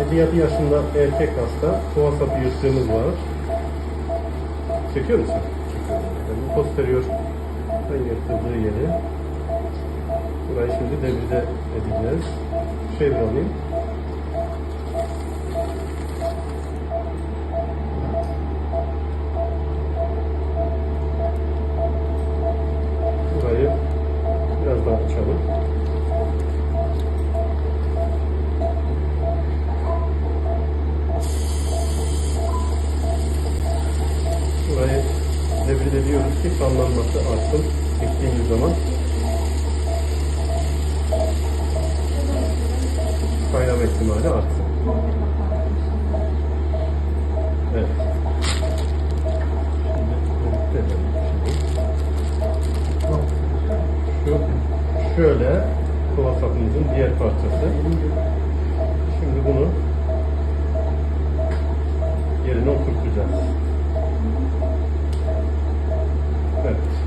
57 yaşında erkek hasta. Kova sapı yırtığımız var. Çekiyor musun? Çekiyorum. Yani bu posterior yırtıldığı yeri. Burayı şimdi debride edeceğiz. Çevir alayım. Çektiğimiz zaman kaynama ihtimali artsın. Evet. Şu şöyle kova diğer parçası. Şimdi bunu yerine oturtacağız. Evet.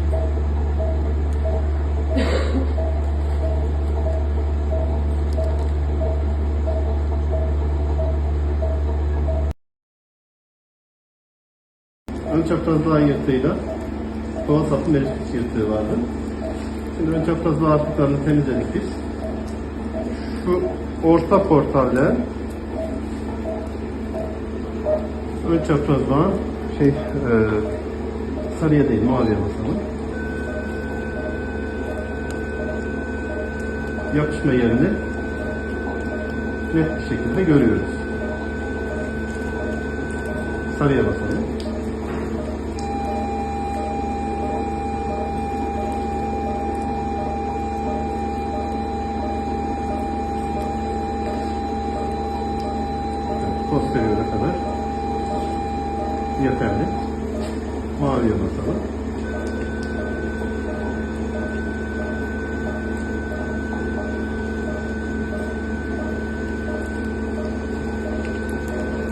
Ön çaprazlığa yırtığıyla kova sapı merisküs yırtığı vardı. Şimdi ön çaprazlığa artıklarını temizledik biz. Şu orta portalle ön çaprazlığa şey e, sarıya değil maviye basalım. Yapışma yerini net bir şekilde görüyoruz. Sarıya basalım. Posteriore kadar yeterli. Maviye basalım.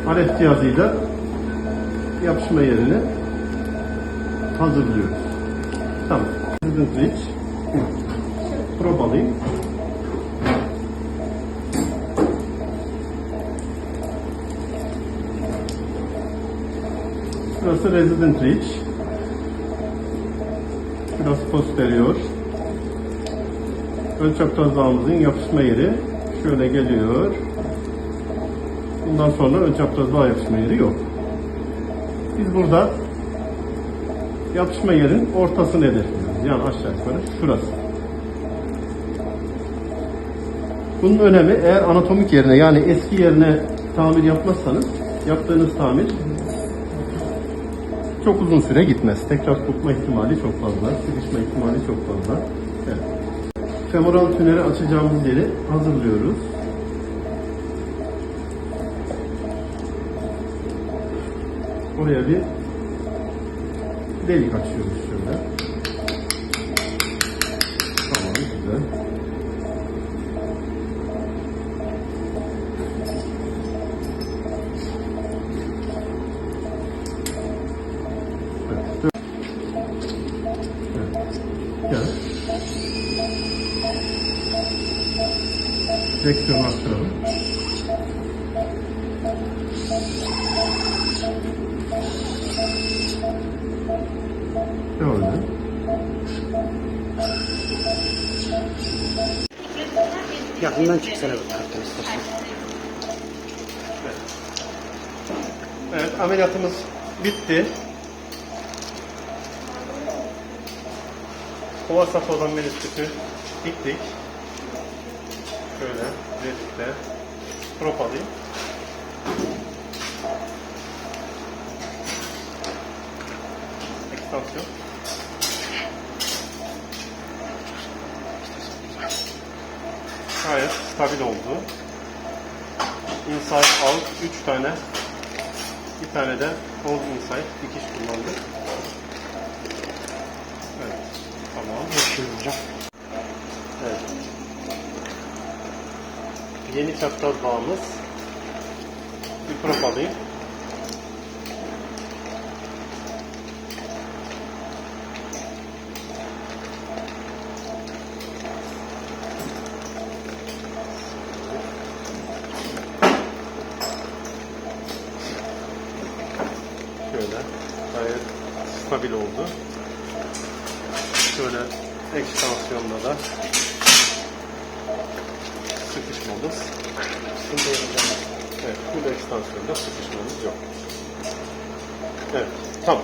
Alet cihazıyla yapışma yerini hazırlıyoruz. Tamam. Sizin switch. Probe Burası resident reach. Burası posterior. Ön çaprazlağımızın yapışma yeri şöyle geliyor. Bundan sonra ön çaprazlığa yapışma yeri yok. Biz burada yapışma yerin ortasını hedefliyoruz. Yani aşağı yukarı şurası. Bunun önemi eğer anatomik yerine yani eski yerine tamir yapmazsanız yaptığınız tamir çok uzun süre gitmez. Tekrar tutma ihtimali çok fazla, sıkışma ihtimali çok fazla. Evet. Femoral tüneri açacağımız yeri hazırlıyoruz. Oraya bir delik açıyoruz şöyle. Tamam, güzel. Direksiyonu arttıralım. Devam edelim. Yakından çeksene bu taraftan istersen. Evet, ameliyatımız bitti. Kova sapı olan menisküsü diktik. Şöyle, rezikle. Prop alayım. Ekstansiyon. Gayet stabil oldu. Inside out 3 tane bir tane de hold inside dikiş kullandık. Evet. Tamam. Yaşıyor. yeni çapraz bağımız. Bir prop alayım. Şöyle gayet stabil oldu. Şöyle ekstansiyonda da yok hocam. Evet, bu ekstansiyonda sıkışmamız yok. Evet, tamam.